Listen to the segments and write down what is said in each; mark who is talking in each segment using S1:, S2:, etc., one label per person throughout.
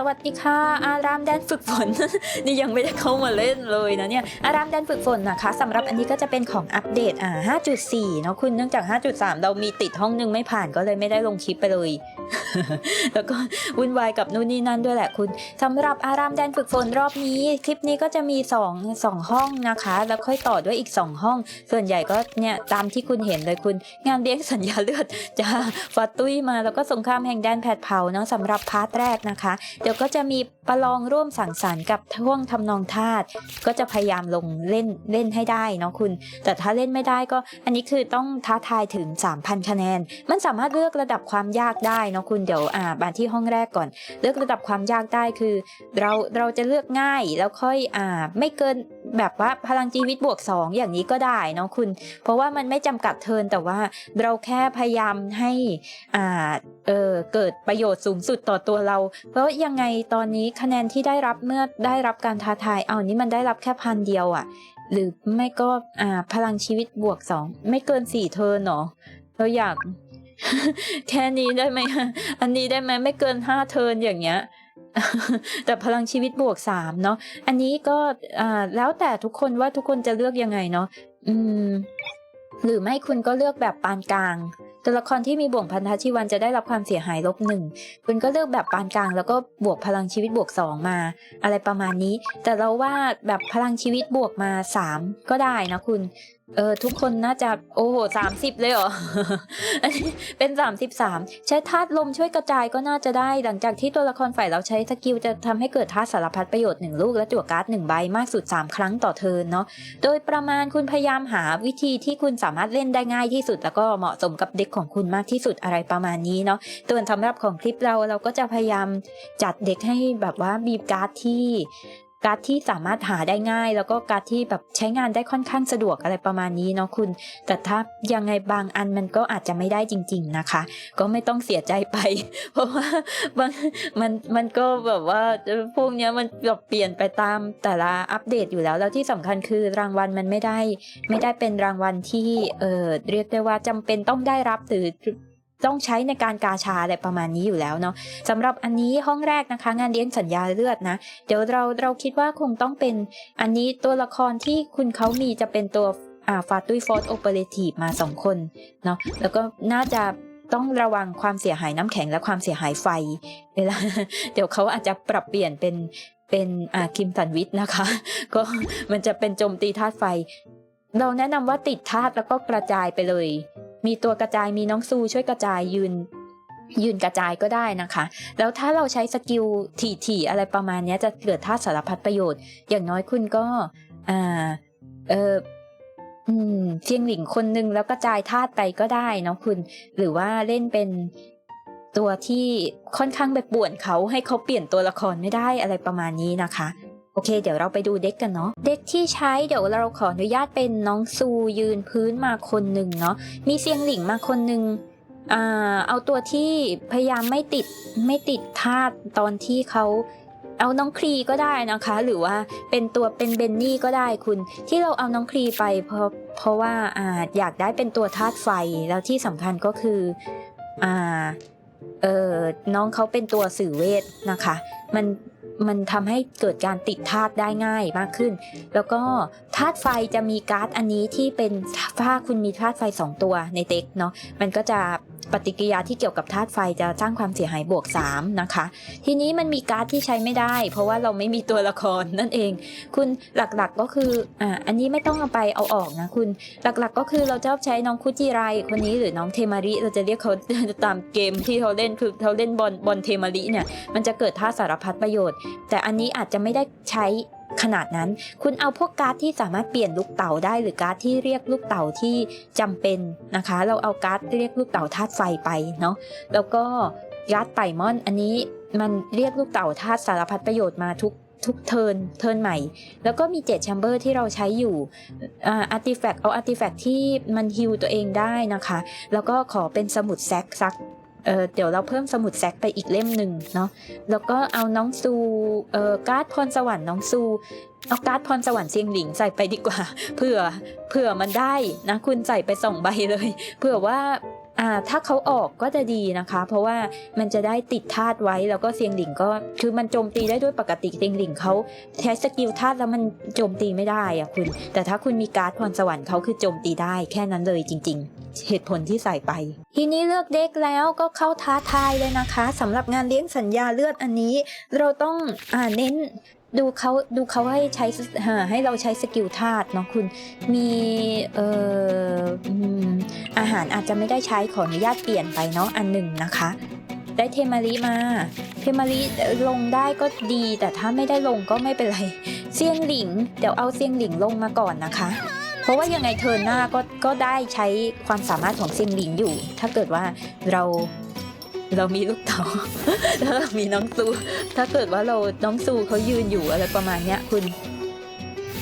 S1: สวัสดีค่ะ อารามแดนฝึกฝน นี่ยังไม่ได้เข้ามาเล่นเลยนะเนี่ย อารามแดนฝึกฝนนะคะสำหรับอันนี้ก็จะเป็นของอัปเดตอ่า5.4 เนาะคุณ เนื่องจาก 5.3 เรามีติดห้องนึงไม่ผ่านก็เลยไม่ได้ลงคลิปไปเลย แล้วก็วุ่นวายกับนู่นนี่นั่นด้วยแหละคุณสำหรับอารามแดนฝึกฝนรอบนี้ คลิปนี้ก็จะมี2 2ห้องนะคะ แล้วค่อยต่อด้วยอีก 2 ห้อง ส่วนใหญ่ก็เนี่ยตามที่คุณเห็นเลยคุณ งานเลี้ยงสัญญาเลือดจะฟัดตุ้ยมาแล้วก็สงครามแห่งแดนแผดเผาเนาะสำหรับพาร์ทแรกนะคะ เดี๋ยวก็จะมีประลองร่วมสังสรรค์กับท่วงทำนองทาตก็จะพยายามลงเล่นเล่นให้ได้เนาะคุณ แต่ถ้าเล่นไม่ได้ก็อันนี้คือต้องท้าทายถึง 3,000 คะแนน มันสามารถเลือกระดับความยากได้เนาะคุณเดี๋ยวอ่าบานที่ห้องแรกก่อน เลือกระดับความยากได้คือ เราเราจะเลือกง่ายแล้วค่อยอ่าไม่เกินแบบว่าพลังชีวิตบวก 2 อย่างนี้ก็ได้เนาะคุณ เพราะว่ามันไม่จำกัดเทินแต่ว่าเราแค่พยายามให้อ่าเออเกิดประโยชน์สูงสุดต่อตัวเรา เพราะยังไงตอนนี้คะแนนที่ได้รับเมื่อได้รับการท้าทายเอานี่มันได้รับแค่พันเดียวอะ่ะ หรือไม่ก็อ่าพลังชีวิตบวกสองไม่เกินสี่เทินเนาะเราอยาก แค่นี้ได้ไหมอันนี้ได้ไหมไม่เกินห้าเทิร์นอย่างเงี้ย แต่พลังชีวิตบวกสามเนาะอันนี้ก็อ่าแล้วแต่ทุกคนว่าทุกคนจะเลือกยังไงเนาะอืม หรือไม่คุณก็เลือกแบบปานกลางตัวละครที่มีบ่วงพันธะชีวันจะได้รับความเสียหายลบหนึ่งคุณก็เลือกแบบปานกลาง แล้วก็บวกพลังชีวิตบวกสองมา อะไรประมาณนี้ แต่เราว่าแบบพลังชีวิตบวกมาสามก็ได้นะคุณ เออทุกคนน่าจะโอ้โหสามสิบเลยเหรอ อันนี้เป็นสามสิบสามใช้ธาตุลมช่วยกระจายก็น่าจะได้ หลังจากที่ตัวละครฝ่ายเราใช้สกิลจะทำให้เกิดธาตุสารพัดประโยชน์หนึ่งลูกและจั่วการ์ดหนึ่งใบมากสุด3ครั้งต่อเทิร์นเนาะโดยประมาณคุณพยายามหาวิธีที่คุณสามารถเล่นได้ง่ายที่สุด แล้วก็เหมาะสมกับเด็กของคุณมากที่สุดอะไรประมาณนี้เนาะตัวนสำหรับของคลิปเราเราก็จะพยายามจัดเด็กให้แบบว่ามีการ์ดที่ การ์ดที่สามารถหาได้ง่าย แล้วก็การ์ดที่แบบใช้งานได้ค่อนข้างสะดวกอะไรประมาณนี้เนาะคุณ แต่ถ้ายังไงบางอันมันก็อาจจะไม่ได้จริง ๆนะคะ ก็ไม่ต้องเสียใจไป เพราะว่าบางมันมันก็แบบว่าพวกเนี้ยมันแบบเปลี่ยนไปตามแต่ละอัปเดตอยู่แล้ว แล้วที่สำคัญคือรางวัลมันไม่ได้ ไม่ได้เป็นรางวัลที่เออเรียกได้ว่าจำเป็นต้องได้รับหรือ ต้องใช้ในการกาชาอะไรประมาณนี้อยู่แล้วเนาะสำหรับอันนี้ห้องแรกนะคะ งานเลี้ยงสัญญาเลือดนะ เดี๋ยวเราเราคิดว่าคงต้องเป็นอันนี้ตัวละครที่คุณเขามีจะเป็นตัวอ่าฟาตุยฟอร์โอเปอเรทีฟมาสองคนเนาะแล้วก็น่าจะต้องระวังความเสียหายน้ำแข็งและความเสียหายไฟ เวลา เดี๋ยวเขาอาจจะปรับเปลี่ยนเป็นเป็นอ่าคิมสันวิทนะคะ ก็มันจะเป็นโจมตีธาตุไฟ เราแนะนำว่าติดธาตุแล้วก็กระจายไปเลย มีตัวกระจายมีน้องซูช่วยกระจายยืนยืนกระจายก็ได้นะคะ แล้วถ้าเราใช้สกิลถี่ๆอะไรประมาณนี้จะเกิดธาตุสารพัดประโยชน์ อย่างน้อยคุณก็อ่าเออเพียงหลิงคนหนึ่งแล้วกระจายธาตุไปก็ได้เนาะคุณ หรือว่าเล่นเป็นตัวที่ค่อนข้างไปป่วนเขาให้เขาเปลี่ยนตัวละครไม่ได้อะไรประมาณนี้นะคะ โอเค เดี๋ยวเราไปดูเด็กกันเนาะเด็กที่ใช้เดี๋ยวเราขออนุญาตเป็นน้องซูยืนพื้นมาคนหนึ่งเนาะมีเซียงหลิงมาคนหนึ่งอ่าเอาตัวที่พยายามไม่ติดไม่ติดธาตุตอนที่เขาเอาน้องครีก็ได้นะคะ หรือว่าเป็นตัวเป็นเบนนี่ก็ได้คุณ ที่เราเอาน้องครีไปเพราะเพราะว่าอ่าอยากได้เป็นตัวธาตุไฟแล้วที่สำคัญก็คืออ่าเออน้องเขาเป็นตัวสื่อเวทนะคะ มัน มันทำให้เกิดการติดธาตุได้ง่ายมากขึ้น แล้วก็ธาตุไฟจะมีการ์ดอันนี้ที่เป็นถ้าคุณมีธาตุไฟ 2 ตัวในเต็กเนาะมันก็จะ ปฏิกิริยาที่เกี่ยวกับธาตุไฟจะสร้างความเสียหายบวก 3 นะคะ ทีนี้มันมีการ์ดที่ใช้ไม่ได้ เพราะว่าเราไม่มีตัวละครนั่นเอง คุณหลักๆก็คืออ่าอันนี้ไม่ต้องเอาไปเอาออกนะคุณหลักๆก็คือเราชอบใช้น้องคุจิไรคนนี้หรือน้องเทมาริเราจะเรียกเขาตามเกมที่เขาเล่นคือเขาเล่นบอลบอลเทมาริเนี่ยมันจะเกิดท่าสารพัดประโยชน์ แต่อันนี้อาจจะไม่ได้ใช้ ขนาดนั้น คุณเอาพวกการ์ดที่สามารถเปลี่ยนลูกเต่าได้ หรือการ์ดที่เรียกลูกเต่าที่จำเป็นนะคะ เราเอาการ์ดเรียกลูกเต่าธาตุไฟไปเนาะแล้วก็การ์ดไต่มอนอันนี้มันเรียกลูกเต่าธาตุสารพัดประโยชน์มาทุกทุกเทิร์นเทิร์นใหม่ แล้วก็มีเจ็ดแชมเบอร์ที่เราใช้อยู่อาร์ติแฟกต์เอาอาร์ติแฟกต์ที่มันฮิวตัวเองได้นะคะ แล้วก็ขอเป็นสมุดแซกซัก เเดี๋ยวเราเพิ่มสมุดแซกไปอีกเล่มหนึ่งเนาะแล้วก็เอาน้องซูเอ่อการ์ดพรสวรรค์น้องซูเอาการ์ดพรสวรรค์เซียงหลิงใส่ไปดีกว่าเผื่อเผื่อมันได้นะคุณใส่ไปสองใบเลยเผื่อว่า อ่าถ้าเขาออกก็จะดีนะคะ เพราะว่ามันจะได้ติดธาตุไว้แล้วก็เซียงหลิงก็คือมันโจมตีได้ด้วยปกติเซียงหลิงเขาใช้สกิลธาตุแล้วมันโจมตีไม่ได้อะคุณ แต่ถ้าคุณมีการ์ดพรสวรรค์เขาคือโจมตีได้แค่นั้นเลยจริง ๆ เหตุผลที่ใส่ไป ทีนี้เลือกเด็กแล้วก็เข้าท้าทายเลยนะคะสำหรับงานเลี้ยงสัญญาเลือดอันนี้ เราต้องอ่าเน้น ดูเขาดูเขาให้ใช้หาให้เราใช้สกิลธาตุเนาะคุณมีเอ่ออาหารอาจจะไม่ได้ใช้ขออนุญาตเปลี่ยนไปเนาะอันหนึ่งนะคะ ได้เทมาริมา เทมาริลงได้ก็ดี แต่ถ้าไม่ได้ลงก็ไม่เป็นไรเซียงหลิง เดี๋ยวเอาเซียงหลิงลงมาก่อนนะคะ เพราะว่ายังไงเทิร์หน้าก็ก็ได้ใช้ความสามารถของเซียงหลิงอยู่ ถ้าเกิดว่าเรา เรามีลูกเต๋าแล้วเรามีน้องซู ถ้าเกิดว่าเราน้องซูเขายืนอยู่อะไรประมาณเนี้ยคุณ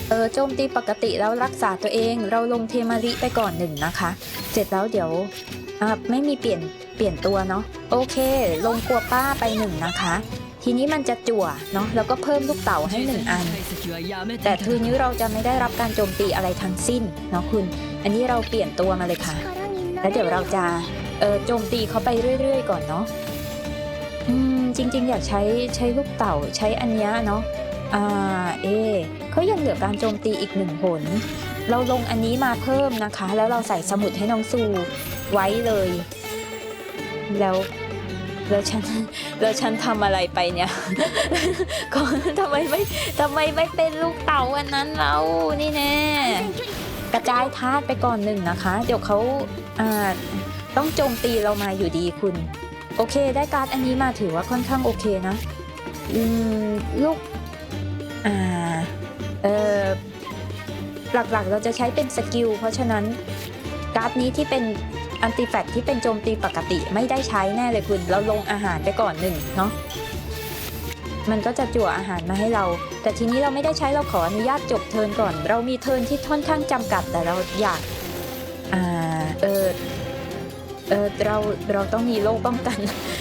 S1: เออโจมตีปกติแล้วรักษาตัวเอง เราลงเทมาริไปก่อนหนึ่งนะคะ เสร็จแล้วเดี๋ยวอ่าไม่มีเปลี่ยนเปลี่ยนตัวเนาะโอเค ลงกัวป้าไปหนึ่งนะคะ ทีนี้มันจะจั่วเนาะแล้วก็เพิ่มลูกเต๋าให้หนึ่งอัน แต่ทีนี้เราจะไม่ได้รับการโจมตีอะไรทั้งสิ้นเนาะคุณ อันนี้เราเปลี่ยนตัวมาเลยค่ะ แล้วเดี๋ยวเราจะ เออโจมตีเขาไปเรื่อยๆ ก่อนเนาะอืมจริง ๆ อยากใช้ใช้ลูกเต่าใช้อันเนี้ยเนาะอ่าเอเขายังเหลือการโจมตีอีกหนึ่งผล เราลงอันนี้มาเพิ่มนะคะ แล้วเราใส่สมุดให้น้องซูไว้เลย แล้วแล้วฉันแล้วฉันทำอะไรไปเนี่ยก็ทำไมไม่ทำไมไม่เป็นลูกเต่าอันนั้นเรานี่แน่กระจายธาตุไปก่อนหนึ่งนะคะ เดี๋ยวเขาอ่า ต้องโจมตีเรามาอยู่ดีคุณ โอเค ได้การ์ดอันนี้มาถือว่าค่อนข้างโอเคนะ อืม ลูก อ่า เออหลักๆ เราจะใช้เป็นสกิล เพราะฉะนั้น การ์ดนี้ที่เป็นอันติแฟกที่เป็นโจมตีปกติไม่ได้ใช้แน่เลยคุณ เราลงอาหารไปก่อนหนึ่งเนาะมันก็จะจั่วอาหารมาให้เรา แต่ทีนี้เราไม่ได้ใช้เราขออนุญาตจบเทิร์นก่อน เรามีเทิร์นที่ค่อนข้างจำกัดแต่เราอยากอ่าเออ เราเราต้องมีโล่ป้องกัน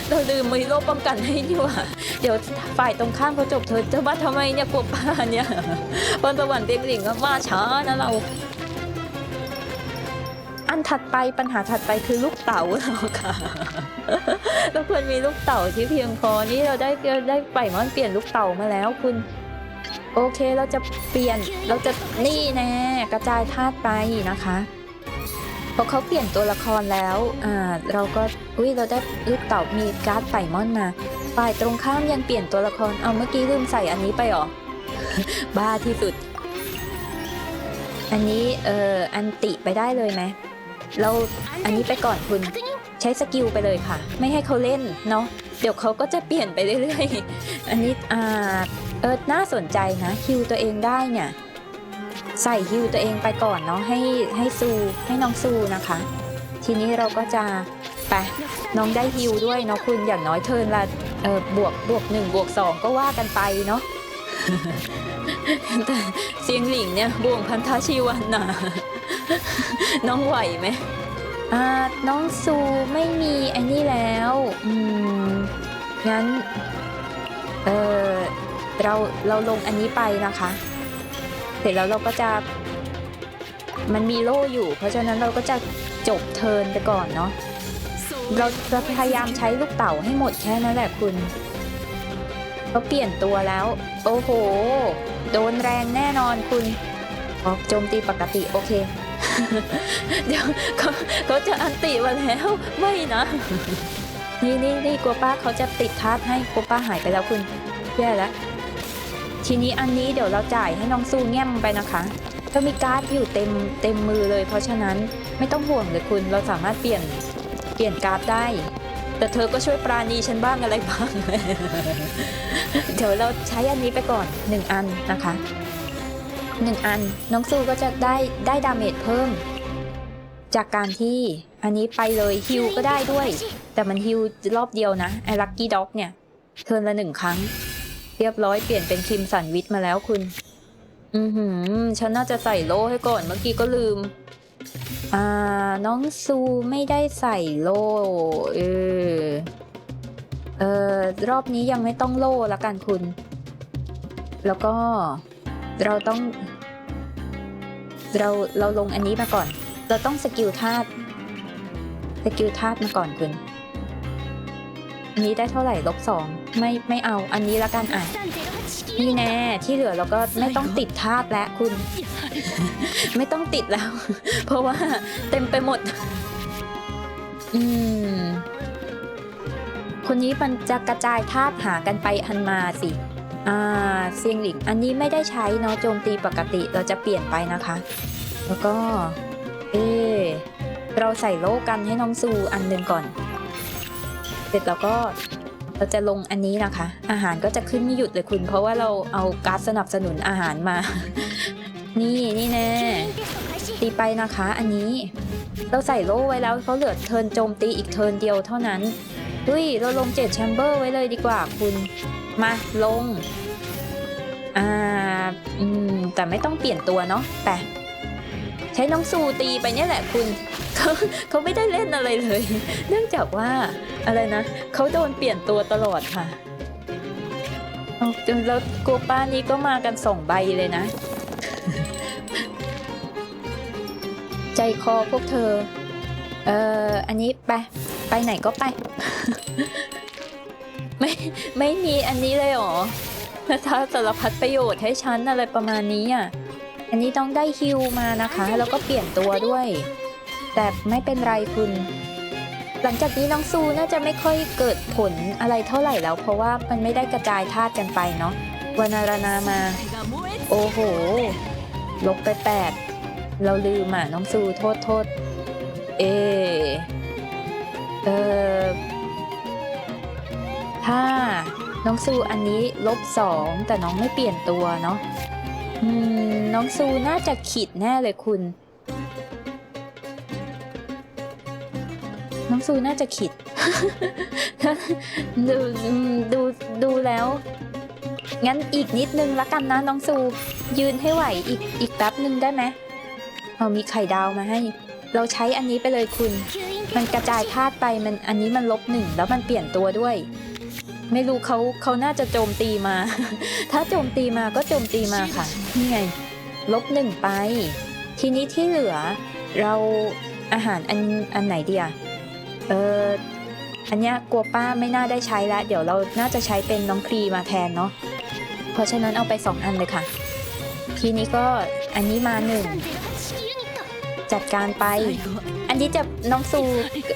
S1: เราลืมมีโล่ป้องกันให้ดีกว่า เดี๋ยวฝ่ายตรงข้ามเขาจบเธอจะมาทำไมเนี่ยกลัวป้าเนี่ยบนสวรรค์เด็กหลิงก็มาช้านะเรา อันถัดไปปัญหาถัดไปคือลูกเต๋าเราค่ะเราควรมีลูกเต๋าที่เพียงพอนี่เราได้ได้ไปมอนเปลี่ยนลูกเต๋ามาแล้วคุณโอเคเราจะเปลี่ยนเราจะนี่แน่กระจายธาตุไปนะคะ พอเขาเปลี่ยนตัวละครแล้วอ่าเราก็อุ้ยเราได้ลูกเต่ามีการ์ดไป่มอนมาฝ่ายตรงข้ามยังเปลี่ยนตัวละครเอาเมื่อกี้ลืมใส่อันนี้ไปหรอ บ้าที่สุด อันนี้เอ่ออันติไปได้เลยไหมเราอันนี้ไปก่อนคุณใช้สกิลไปเลยค่ะ ไม่ให้เขาเล่นเนาะเดี๋ยวเขาก็จะเปลี่ยนไปเรื่อยๆ อันนี้อ่าเออน่าสนใจนะฮิวตัวเองได้เนี่ย ใส่ฮิวตัวเองไปก่อนเนาะให้ให้ซูให้น้องซูนะคะ ทีนี้เราก็จะไปน้องได้ฮิวด้วยเนาะคุณอย่างน้อยเทิร์นละเออบวกบวกหนึ่งบวกสองก็ว่ากันไปเนาะแต่เสียงหลิงเนี่ยบวงพันธชีวันน่ะน้องไหวไหมอ่าน้องซูไม่มีไอ้นี่แล้วอืมงั้นเออเราเราลงอันนี้ไปนะคะ ร็จแล้วเราก็จะ มันมีโล่อยู่ เพราะฉะนั้นเราก็จะจบเทิร์นไปก่อนเนาะเราจะพยายามใช้ลูกเต่าให้หมดแค่นั้นแหละคุณเขาเปลี่ยนตัวแล้ว โอ้โห โดนแรงแน่นอนคุณออกโจมตีปกติโอเค เดี๋ยวเขาเขาจะอันติมาแล้วไม่นะ นี่นี่นี่กัวป้าเขาจะติดทับให้กัวป้าหายไปแล้วคุณแย่แล้ว ทีนี้อันนี้เดี๋ยวเราจ่ายให้น้องซูแง้มไปนะคะเรามีการ์ดอยู่เต็มเต็มมือเลย เพราะฉะนั้นไม่ต้องห่วงเลยคุณเราสามารถเปลี่ยนเปลี่ยนการ์ดได้ แต่เธอก็ช่วยปราณีฉันบ้างอะไรบ้าง เดี๋ยวเราใช้อันนี้ไปก่อนหนึ่งอันนะคะหนึ่งอันน้องซูก็จะได้ได้ดาเมจเพิ่ม จากการที่อันนี้ไปเลยฮิวก็ได้ด้วย แต่มันฮิวรอบเดียวนะไอ้ลักกี้ด็อกเนี่ยเทิร์นละหนึ่งครั้ง เรียบร้อยเปลี่ยนเป็นคิมสันวิทมาแล้วคุณ อือหือ ฉันน่าจะใส่โล่ให้ก่อนเมื่อกี้ก็ลืม อ่า น้องซูไม่ได้ใส่โล่เออ เออรอบนี้ยังไม่ต้องโล่ละกันคุณ แล้วก็เราต้อง เราเราลงอันนี้มาก่อน เราต้องสกิลธาตุสกิลธาตุมาก่อนคุณอันนี้ได้เท่าไหร่ลบสอง ไม่ไม่เอาอันนี้ละกันอะนี่แน่ที่เหลือเราก็ไม่ต้องติดธาตุแล้วคุณ ไม่ต้องติดแล้ว เพราะว่าเต็มไปหมด อืม คนนี้มันจะกระจายธาตุหากันไปหันมาสิอ่าเซียงหลิง อันนี้ไม่ได้ใช้เนาะโจมตีปกติเราจะเปลี่ยนไปนะคะ แล้วก็ เออเราใส่โล่กันให้น้องซูอันหนึ่งก่อน เสร็จแล้วก็ เราจะลงอันนี้นะคะ อาหารก็จะขึ้นไม่หยุดเลยคุณ เพราะว่าเราเอาการดสนับสนุนอาหารมา นี่นี่แน่ตีไปนะคะอันนี้ เราใส่โล่ไว้แล้วเขาเหลือเทินโจมตีอีกเทินเดียวเท่านั้นเฮ้ยเราลงเจ็ดแชมเบอร์ไว้เลยดีกว่าคุณมาลง อ่า อืม แต่ไม่ต้องเปลี่ยนตัวเนาะแต่ ใช้น้องซูตีไปเนี่ยแหละคุณเขาเขาไม่ได้เล่นอะไรเลย เนื่องจากว่าอะไรนะเขาโดนเปลี่ยนตัวตลอดค่ะเอาแล้วโกป้านี้ก็มากันสองใบเลยนะ ใจคอพวกเธอ เอ่อ อันนี้ไป ไปไหนก็ไป ไม่ไม่มีอันนี้เลยหรอถ้าสารพัดประโยชน์ให้ฉันอะไรประมาณนี้อะ อันนี้ต้องได้ฮิวมานะคะ แล้วก็เปลี่ยนตัวด้วย แต่ไม่เป็นไรคุณ หลังจากนี้น้องซูน่าจะไม่ค่อยเกิดผลอะไรเท่าไหร่แล้ว เพราะว่ามันไม่ได้กระจายธาตุกันไปเนาะวานารานามา โอ้โห ลบไปแปดเราลืมอะน้องซูโทษโทษ เอ เออถ้าน้องซูอันนี้ลบสองแต่น้องไม่เปลี่ยนตัวเนาะ อืม น้องซูน่าจะขิดแน่เลยคุณ น้องซูน่าจะขิดดูดูดูแล้ว งั้นอีกนิดนึงละกันนะ น้องซู ยืนให้ไหวอีกอีกแป๊บนึงได้ไหมเอามีไข่ดาวมาให้ เราใช้อันนี้ไปเลยคุณ มันกระจายธาตุไปมันอันนี้มันลบหนึ่งแล้วมันเปลี่ยนตัวด้วย ไม่รู้เขาเขาน่าจะโจมตีมา ถ้าโจมตีมาก็โจมตีมาค่ะ นี่ไง ลบหนึ่งไป ทีนี้ที่เหลือ เราอาหารอันอันไหนดีอะเอออันเนี้ยกลัวป้าไม่น่าได้ใช้แล้ว เดี๋ยวเราน่าจะใช้เป็นน้องครีมาแทนเนาะ เพราะฉะนั้นเอาไปสองอันเลยค่ะ ทีนี้ก็อันนี้มาหนึ่งจัดการไปอั นนี้จะน้องซู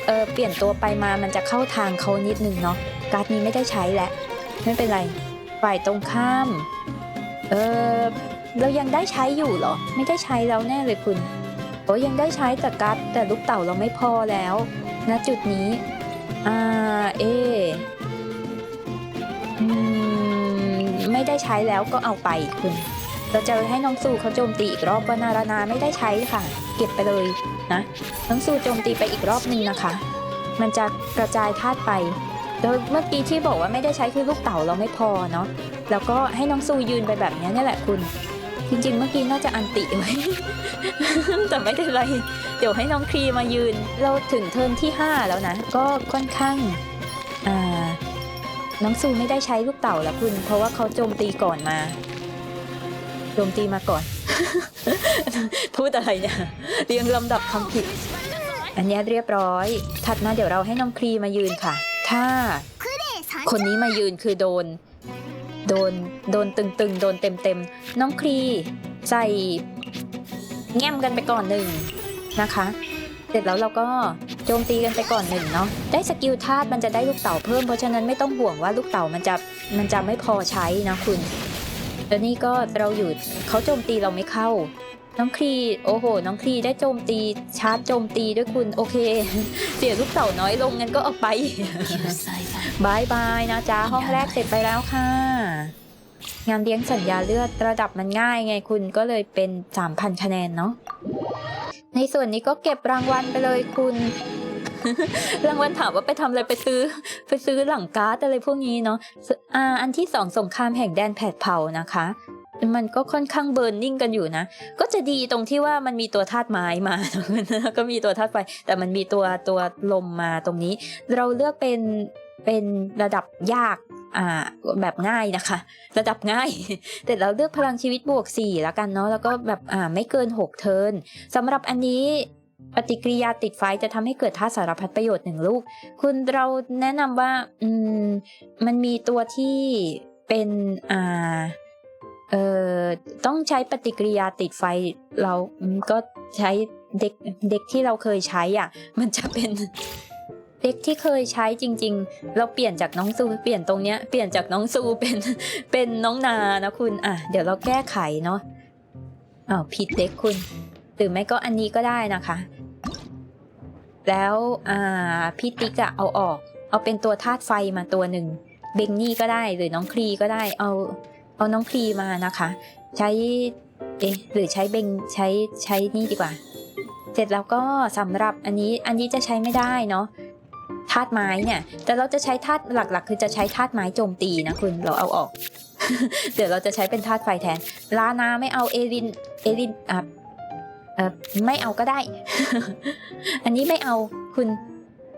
S1: เออเปลี่ยนตัวไปมามันจะเข้าทางเขานิดนึงเนาะการ์ดนี้ไม่ได้ใช้แหละไม่เป็นไรฝ่ายตรงข้ามเออเรายังได้ใช้อยู่เหรอ ไม่ได้ใช้แล้วแน่เลยคุณโอ้ยังได้ใช้แต่การ์ดแต่ลูกเต่าเราไม่พอแล้วณจุดนี้อ่าเออืมไม่ได้ใช้แล้วก็เอาไปคุณ เราจะให้น้องซูเขาโจมตีอีกรอบวานารานาไม่ได้ใช้ค่ะ เก็บไปเลยนะน้องซูโจมตีไปอีกรอบหนึ่งนะคะ มันจะกระจายธาตุไปโดยเมื่อกี้ที่บอกว่าไม่ได้ใช้คือลูกเต๋าเราไม่พอเนาะแล้วก็ให้น้องซูยืนไปแบบนี้นี่แหละคุณ จริง ๆ เมื่อกี้น่าจะอันติไว้แต่ไม่เป็นไร เดี๋ยวให้น้องครีมายืน เราถึงเทิร์นที่ 5 แล้วนะ ก็ค่อนข้างอ่าน้องซูไม่ได้ใช้ลูกเต่าแล้วคุณ เพราะว่าเขาโจมตีก่อนมา จมตีมาก่อน พูดอะไรเนี่ย เรียงลำดับคำผิด อันเนี้ยเรียบร้อย ถัดมาเดี๋ยวเราให้น้องครีมายืนค่ะ ถ้าคนนี้มายืนคือโดน โดน โดนตึงๆ โดนเต็มๆ น้องครีใส่แง้มกันไปก่อนหนึ่งนะคะ เสร็จแล้วเราก็โจมตีกันไปก่อนหนึ่งเนาะ ได้สกิลธาตุมันจะได้ลูกเต่าเพิ่ม เพราะฉะนั้นไม่ต้องห่วงว่าลูกเต่ามันจะมันจะไม่พอใช้นะคุณ แล้วนี่ก็เราอยู่เขาโจมตีเราไม่เข้า น้องครีโอ้โห น้องครีได้โจมตีชาร์จโจมตีด้วยคุณโอเค เสียลูกเต่าน้อยลงงั้นก็เอาไปบายบายนะจ๊ะห้องแรกเสร็จไปแล้วค่ะ งานเลี้ยงสัญญาเลือดระดับมันง่ายไงคุณก็เลยเป็น 3,000 คะแนนเนาะในส่วนนี้ก็เก็บรางวัลไปเลยคุณ รางวัลถามว่าไปทำอะไรไปซื้อ ไปซื้อหลังการ์ดอะไรพวกนี้เนาะอ่าอันที่สองสงครามแห่งแดนแผดเผานะคะมันก็ค่อนข้างเบิร์นนิ่งกันอยู่นะ ก็จะดีตรงที่ว่ามันมีตัวธาตุไม้มาแล้วก็มีตัวธาตุไฟ แต่มันมีตัวตัวลมมาตรงนี้ เราเลือกเป็นเป็นระดับยากอ่าแบบง่ายนะคะ ระดับง่าย แต่เราเลือกพลังชีวิตบวก4แล้วกันเนาะ แล้วก็แบบอ่าไม่เกิน 6 เทิร์นสำหรับอันนี้ ปฏิกิริยาติดไฟจะทำให้เกิดธาตุสารพัดประโยชน์หนึ่งลูก คุณเราแนะนำว่าอืมมันมีตัวที่เป็นอ่าเอ่อต้องใช้ปฏิกิริยาติดไฟเราก็ใช้เด็กเด็กที่เราเคยใช้อะ มันจะเป็นเด็กที่เคยใช้จริง ๆ เราเปลี่ยนจากน้องซูเปลี่ยนตรงเนี้ยเปลี่ยนจากน้องซูเป็นเป็นน้องนานะคุณอะเดี๋ยวเราแก้ไขเนาะอ้าวผิดเด็กคุณหรือไม่ก็อันนี้ก็ได้นะคะ แล้วพี่ติ๊กอะเอาออก เอาเป็นตัวธาตุไฟมาตัวหนึ่งเบงนี่ก็ได้หรือน้องครีก็ได้เอาเอาน้องครีมานะคะ ใช้เอ๊ะหรือใช้เบงใช้ใช้นี่ดีกว่า เสร็จแล้วก็สำหรับอันนี้อันนี้จะใช้ไม่ได้เนาะธาตุไม้เนี่ยแต่เราจะใช้ธาตุหลักๆ คือจะใช้ธาตุไม้โจมตีนะคุณเราเอาออก เดี๋ยวเราจะใช้เป็นธาตุไฟแทนลานาไม่เอาเอรินเอรินอะ ออไม่เอาก็ได้ อันนี้ไม่เอาคุณ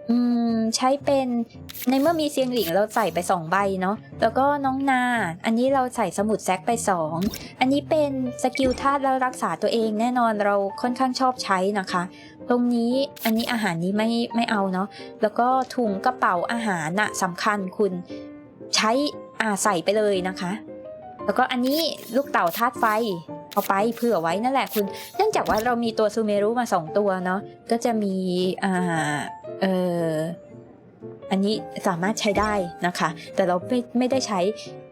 S1: อืมใช้เป็นในเมื่อมีเซียงหลิงเราใส่ไปสองใบเนาะแล้วก็น้องนา อันนี้เราใส่สมุดแซกไปสองอันนี้เป็นสกิลธาตุแล้วรักษาตัวเองแน่นอนเราค่อนข้างชอบใช้นะคะ ตรงนี้อันนี้อาหารนี้ไม่ไม่เอาเนาะแล้วก็ถุงกระเป๋าอาหารน่ะสำคัญคุณใช้อ่าใส่ไปเลยนะคะ แล้วก็อันนี้ลูกเต่าธาตุไฟเอาไปเผื่อไว้นั่นแหละคุณ เนื่องจากว่าเรามีตัวซูเมรุมาสองตัวเนาะก็จะมีอ่าเอออันนี้สามารถใช้ได้นะคะ แต่เราไม่ไม่ได้ใช้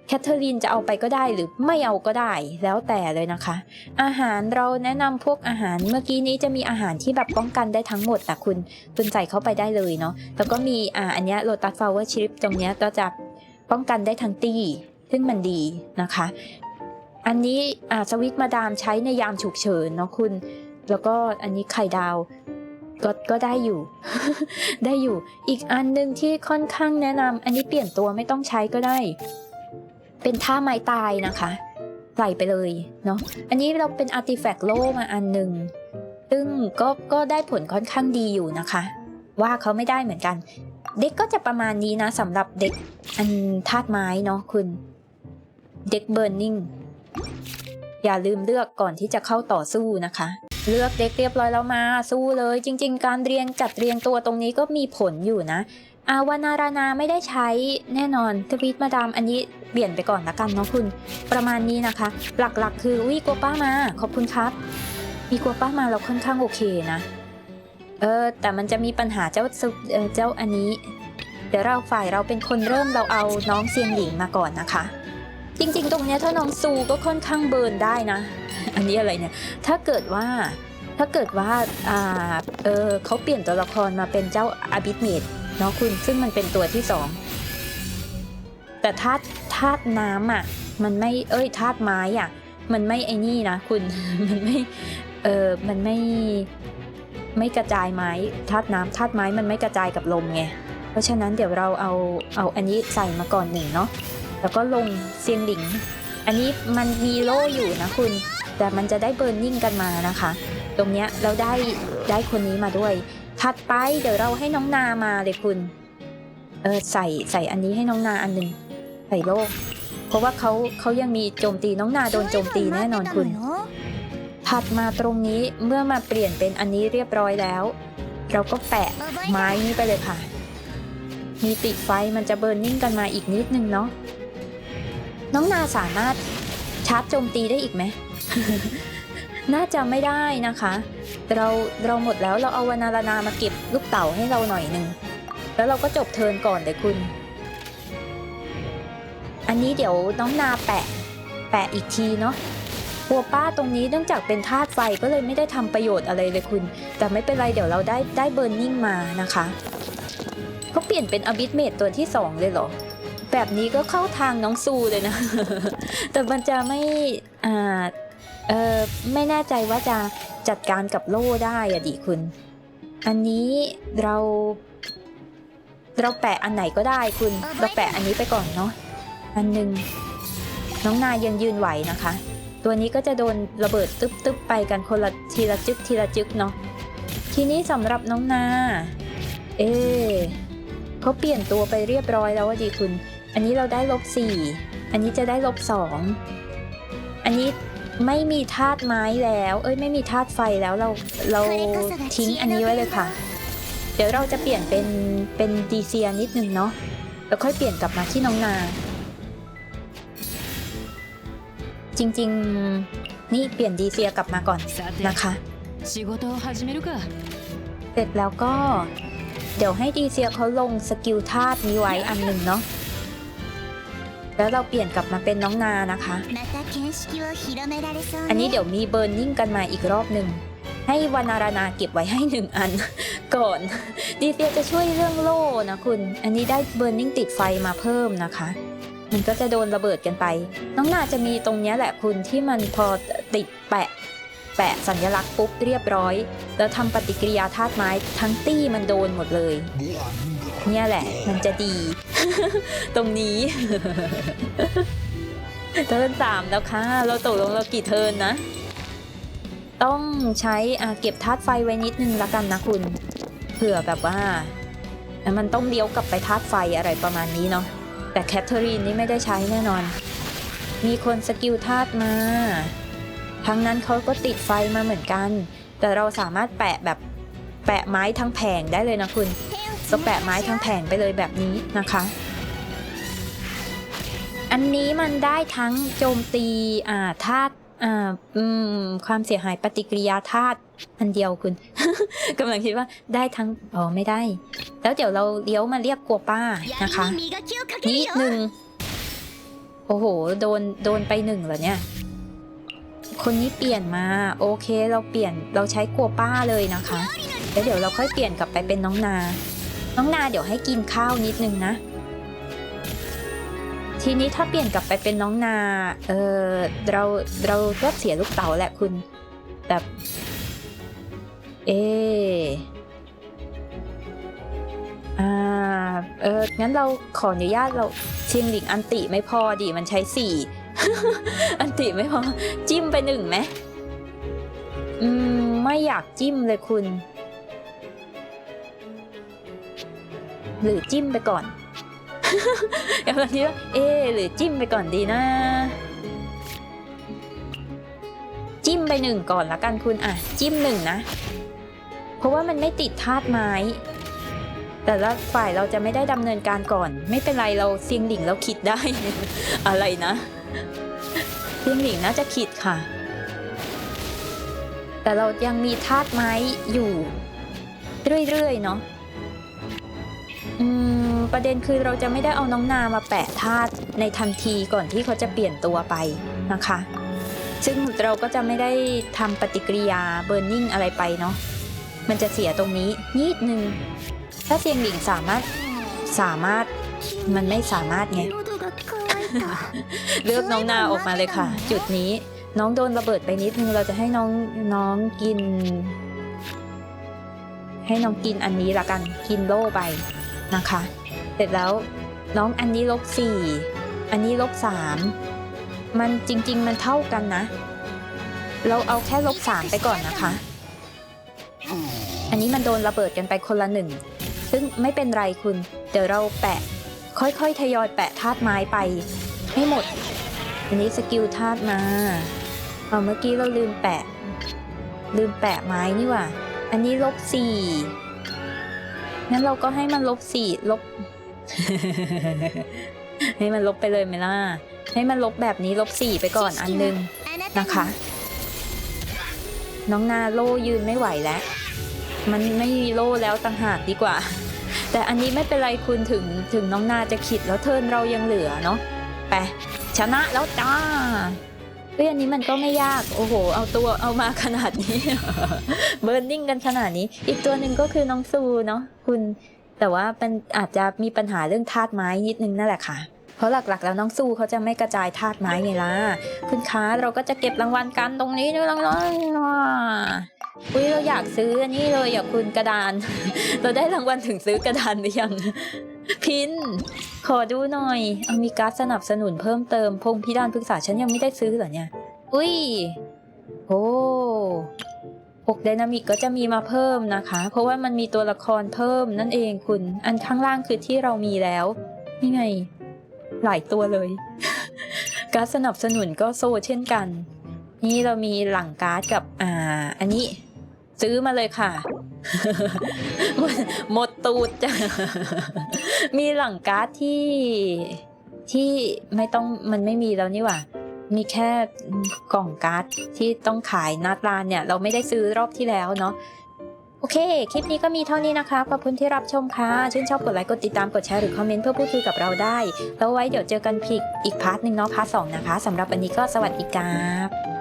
S1: แคทเธอรีนจะเอาไปก็ได้หรือไม่เอาก็ได้แล้วแต่เลยนะคะ อาหารเราแนะนำพวกอาหารเมื่อกี้นี้จะมีอาหารที่แบบป้องกันได้ทั้งหมดนะคุณคุณใส่เข้าไปได้เลยเนาะแล้วก็มีอ่าอันเนี้ยโลตัสฟลาวเวอร์ชิปตรงเนี้ยก็จะป้องกันได้ทั้งตี ซึ่งมันดีนะคะ อันนี้อาสวิตมาดามใช้ในยามฉุกเฉินเนาะคุณ แล้วก็อันนี้ไข่ดาวก็ก็ได้อยู่ ได้อยู่ อีกอันหนึ่งที่ค่อนข้างแนะนำอันนี้เปลี่ยนตัวไม่ต้องใช้ก็ได้ เป็นท่าไม้ตายนะคะใส่ไปเลยเนาะ อันนี้เราเป็นอาร์ติแฟกต์โลมาอันหนึ่งซึ่งก็ก็ได้ผลค่อนข้างดีอยู่นะคะ ว่าเขาไม่ได้เหมือนกัน เด็กก็จะประมาณนี้นะสำหรับเด็กอันธาตุไม้เนาะคุณ เด็กเบิร์นนิ่งอย่าลืมเลือกก่อนที่จะเข้าต่อสู้นะคะ เลือกเด็กเรียบร้อยแล้วมาสู้เลย จริง ๆ การเรียงจัดเรียงตัวตรงนี้ก็มีผลอยู่นะ อาวานารานาไม่ได้ใช้แน่นอนทวีตมาดามอันนี้เปลี่ยนไปก่อนละกันเนาะคุณ ประมาณนี้นะคะ หลักๆ คือวิกัวป้ามา ขอบคุณครับมีกัวป้ามาเราค่อนข้างโอเคนะเออแต่มันจะมีปัญหาเจ้าเเจ้าอันนี้ เดี๋ยวเราฝ่ายเราเป็นคนเริ่มเราเอาน้องเซียงหลิงมาก่อนนะคะ จริงๆ ตรงเนี้ยถ้าน้องซูก็ค่อนข้างเบิร์นได้นะ อันนี้อะไรเนี่ย ถ้าเกิดว่าถ้าเกิดว่าอ่าเออเขาเปลี่ยนตัวละครมาเป็นเจ้าอาบิทเมดเนาะคุณซึ่งมันเป็นตัวที่สองแต่ธาตุธาตุน้ำอะมันไม่เอ้ยธาตุไม้อะมันไม่ไอ้นี่นะคุณมันไม่เออมันไม่ไม่กระจายไม้ธาตุน้ำธาตุไม้มันไม่กระจายกับลมไงเพราะฉะนั้นเดี๋ยวเราเอาเอาอันนี้ใส่มาก่อนหนึ่งเนาะ แล้วก็ลงเซียงหลิง อันนี้มันมีโล่อยู่นะคุณ แต่มันจะได้เบิร์นนิ่งกันมานะคะ ตรงเนี้ยเราได้ได้คนนี้มาด้วย ถัดไปเดี๋ยวเราให้น้องนามาเลยคุณ เออใส่ใส่อันนี้ให้น้องนาอันหนึ่งใส่โล่เพราะว่าเขาเขายังมีโจมตีน้องนาโดนโจมตีแน่นอนคุณ ถัดมาตรงนี้เมื่อมาเปลี่ยนเป็นอันนี้เรียบร้อยแล้ว เราก็แปะไม้นี้ไปเลยค่ะ มีติดไฟมันจะเบิร์นนิ่งกันมาอีกนิดนึงเนาะ น้องนาสามารถชาร์จโจมตีได้อีกไหม น่าจะไม่ได้นะคะ เราเราหมดแล้วเราเอาวานารานามาเก็บลูกเต่าให้เราหน่อยหนึ่ง แล้วเราก็จบเทิร์นก่อนเลยคุณ อันนี้เดี๋ยวน้องนาแปะ แปะอีกทีเนาะหัวป้าตรงนี้เนื่องจากเป็นธาตุไฟก็เลยไม่ได้ทำประโยชน์อะไรเลยคุณ แต่ไม่เป็นไรเดี๋ยวเราได้ได้เบิร์นนิ่งมานะคะเขาเปลี่ยนเป็นอบิทเมดตัวที่สองเลยเหรอ แบบนี้ก็เข้าทางน้องซูเลยนะ แต่มันจะไม่อ่าเออไม่แน่ใจว่าจะจัดการกับโล่ได้อะดิคุณ อันนี้เรา เราแปะอันไหนก็ได้คุณ เราแปะอันนี้ไปก่อนเนาะ อันหนึ่งน้องนายยังยืนไหวนะคะ ตัวนี้ก็จะโดนระเบิดตึ๊บตึ๊บไปกันคนละทีละจึกทีละจึกเนาะ ทีนี้สำหรับน้องนา เอ๊เขาเปลี่ยนตัวไปเรียบร้อยแล้วว่าดีคุณ อันนี้เราได้ลบ4อันนี้จะได้ลบ2อันนี้ไม่มีธาตุไม้แล้ว เอ้ยไม่มีธาตุไฟแล้วเราเราทิ้งอันนี้ไว้เลยค่ะ เดี๋ยวเราจะเปลี่ยนเป็นเป็นดีเซียนิดนึงเนาะแล้วค่อยเปลี่ยนกลับมาที่น้องนา จริงๆนี่เปลี่ยนดีเซียกลับมาก่อนนะคะเสร็จแล้วก็ เดี๋ยวให้ดีเซียเขาลงสกิลธาตุนี้ไว้อันหนึ่งเนาะ แล้วเราเปลี่ยนกลับมาเป็นน้องนานะคะ อันนี้เดี๋ยวมีเบอร์นิ่งกันมาอีกรอบหนึ่ง ให้วานารานาเก็บไว้ให้หนึ่งอัน ก่อน ดีเซียจะช่วยเรื่องโล่นะคุณ อันนี้ได้เบอร์นิ่งติดไฟมาเพิ่มนะคะ มันก็จะโดนระเบิดกันไป น้องนาจะมีตรงนี้แหละคุณที่มันพอติดแปะ แปะสัญลักษณ์ปุ๊บเรียบร้อย แล้วทำปฏิกิริยาธาตุไม้ทั้งตี้มันโดนหมดเลย เนี่ยแหละ มันจะดี ตรงนี้เทิร์นสามแล้วค่ะ เราตกลงเรากี่เทิร์นนะ ต้องใช้อาเก็บธาตุไฟไว้นิดนึงละกันนะคุณ เผื่อแบบว่า มันต้องเลี้ยวกลับไปธาตุไฟอะไรประมาณนี้เนาะ แต่แคทเธอรีนนี่ไม่ได้ใช้แน่นอน มีคนสกิลธาตุมา ทั้งนั้นเขาก็ติดไฟมาเหมือนกัน แต่เราสามารถแปะแบบแปะไม้ทั้งแผงได้เลยนะคุณ สแปะไม้ทั้งแผงไปเลยแบบนี้นะคะ อันนี้มันได้ทั้งโจมตีอ่าธาตุความเสียหายปฏิกิริยาธาตุอันเดียวคุณกำลังคิดว่าได้ทั้งอ๋อไม่ได้ แล้วเดี๋ยวเราเลี้ยวมาเรียกกัวป้านะคะนิดหนึ่งโอ้โห โดนโดนไปหนึ่งเหรอเนี่ยคนนี้เปลี่ยนมาโอเคเราเปลี่ยนเราใช้กัวป้าเลยนะคะแล้วเดี๋ยวเราค่อยเปลี่ยนกลับไปเป็นน้องนา น้องนาเดี๋ยวให้กินข้าวนิดนึงนะ ทีนี้ถ้าเปลี่ยนกลับไปเป็นน้องนา เออเราเราก็เสียลูกเต๋าแหละคุณ แบบ เออ่า เอองั้นเราขออนุญาตเราเชียงหลิงอันติไม่พอดิมันใช้สี่อันติไม่พอ จิ้มไปหนึ่งไหมอืม ไม่อยากจิ้มเลยคุณ หรือจิ้มไปก่อนอย่างนี้ว่าเอะหรือจิ้มไปก่อนดีนะ จิ้มไปหนึ่งก่อนละกันคุณอะ จิ้มหนึ่งนะ เพราะว่ามันไม่ติดธาตุไม้ แต่ละฝ่ายเราจะไม่ได้ดำเนินการก่อน ไม่เป็นไรเราเซียงหลิงเราคิดได้ อะไรนะเซียงหลิงน่าจะคิดค่ะ แต่เรายังมีธาตุไม้อยู่ เรื่อยๆเนาะ อืมประเด็นคือเราจะไม่ได้เอาน้องนามาแปะธาตุในทันทีก่อนที่เขาจะเปลี่ยนตัวไปนะคะ ซึ่งเราก็จะไม่ได้ทำปฏิกิริยาเบิร์นนิ่งอะไรไปเนาะมันจะเสียตรงนี้นิดนึง ถ้าเสียงหลิงสามารถสามารถมันไม่สามารถไง เลือกน้องนาออกมาเลยค่ะ จุดนี้น้องโดนระเบิดไปนิดนึงเราจะให้น้องน้องกิน ให้น้องกินอันนี้ละกัน กินโล่ไป นะคะ เสร็จแล้วน้องอันนี้ลบสี่อันนี้ลบสามมันจริง ๆ มันเท่ากันนะ เราเอาแค่ลบสามไปก่อนนะคะ อันนี้มันโดนระเบิดกันไปคนละหนึ่ง ซึ่งไม่เป็นไรคุณ เดี๋ยวเราแปะ ค่อยๆ ทยอยแปะธาตุไม้ไป ให้หมด อันนี้สกิลธาตุมาเอาเมื่อกี้เราลืมแปะ ลืมแปะไม้นี่ว่าอันนี้ลบสี่ งั้นเราก็ให้มันลบสี่ลบ ให้มันลบไปเลยไหมล่ะ ให้มันลบแบบนี้ลบสี่ไปก่อนอันนึงนะคะ น้องนาโลยืนไม่ไหวแล้ว มันไม่โลแล้วต่างหากดีกว่า แต่อันนี้ไม่เป็นไรคุณถึงถึงน้องนาจะขิดแล้วเทินเรายังเหลือเนาะไปชนะแล้วจ้า เฮ้ยอันนี้มันก็ไม่ยาก โอ้โห เอาตัวเอามาขนาดนี้ เบิร์นนิ่งกันขนาดนี้ อีกตัวหนึ่งก็คือน้องซูเนาะคุณ แต่ว่ามันอาจจะมีปัญหาเรื่องธาตุไม้นิดนึงนั่นแหละค่ะ เพราะหลักๆ แล้วน้องซูเขาจะไม่กระจายธาตุไม้ไงล่ะ คุณคะเราก็จะเก็บรางวัลกันตรงนี้ด้วยรางวัลอุ้ยเราอยากซื้ออันนี้เลยอยากคุณกระดาน เราได้รางวัลถึงซื้อกระดานหรือยัง พิน ขอดูหน่อย เอามีการดสนับสนุนเพิ่มเติม พงพิดานปรึกษาฉันยังไม่ได้ซื้อเหรอเนี่ย อุ้ย โอ้ปกไดนามิกก็จะมีมาเพิ่มนะคะ เพราะว่ามันมีตัวละครเพิ่มนั่นเองคุณ อันข้างล่างคือที่เรามีแล้ว นี่ไง หลายตัวเลย การดสนับสนุนก็โซเช่นกัน นี่เรามีหลังการ์ดกับอ่า อันนี้ ซื้อมาเลยค่ะ หมดตูดจ้ะมีหลังการ์ดที่ที่ไม่ต้องมันไม่มีแล้วนี่หว่า มีแค่กล่องการ์ดที่ต้องขายหนาร้านเนี่ย เราไม่ได้ซื้อรอบที่แล้วเนาะโอเค คลิปนี้ก็มีเท่านี้นะคะ ขอบคุณที่รับชมค่ะ ชื่นชอบกดไลค์ กดติดตาม กดแชร์ หรือคอมเมนต์เพื่อพูดคุยกับเราได้ แล้วไว้เดี๋ยวเจอกันพิกอีกพาร์ทหนึ่งเนาะ พาร์ทสองนะคะ สำหรับวันนี้ก็สวัสดีครับ